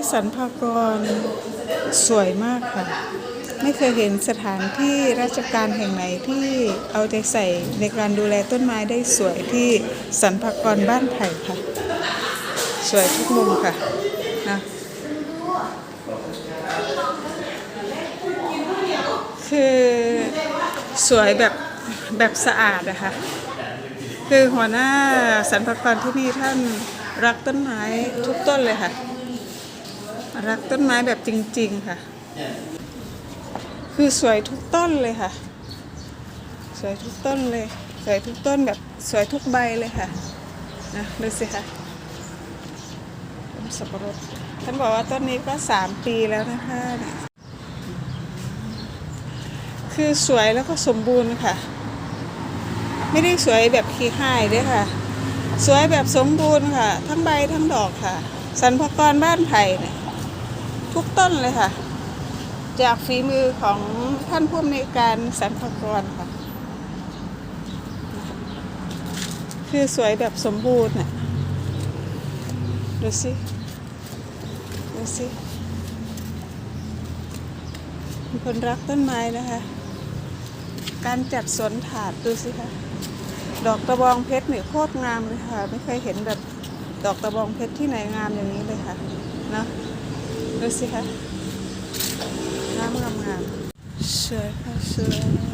ที่สรรพากรสวยมากค่ะ ไม่เคยเห็นสถานที่ราชการแห่งไหนที่เอาใจใส่ในการดูแลต้นไม้ได้สวยที่สรรพากรบ้านไผ่ค่ะ สวยทุกมุมค่ะนะคือสวยแบบแบบสะอาดอะคะคือหัวหน้าสรรพากรที่นี่ท่านรักต้นไม้ทุกต้นเลยค่ะ รักต้นไม้แบบจริง ๆ ค่ะ คือสวยทุกต้นเลยค่ะ สวยทุกต้นเลย สวยทุกต้นแบบสวยทุกใบเลยค่ะนะดูสิค่ะต้นสับปะรดท่านบอกว่าต้นนี้ก็สามปีแล้วนะคะเนี่ยคือสวยแล้วก็สมบูรณ์ค่ะ ไม่ได้สวยแบบขี้ข่ายด้วยค่ะ สวยแบบสมบูรณ์ค่ะ ทั้งใบทั้งดอกค่ะสรรพกรบ้านไผ่เนี่ย ทุกต้นเลยค่ะ จากฝีมือของท่านผู้อำนวยการสรรพากรค่ะ คือสวยแบบสมบูรณ์น่ะดูสิดูสิมีคนรักต้นไม้นะคะ การจัดสวนถาดดูสิคะดอกตะบองเพชรเนี่ยโคตรงามเลยค่ะ ไม่เคยเห็นแบบดอกตะบองเพชรที่ไหนงามอย่างนี้เลยค่ะเนาะ ดูสิคะงามงามงามสวยค่ะสวย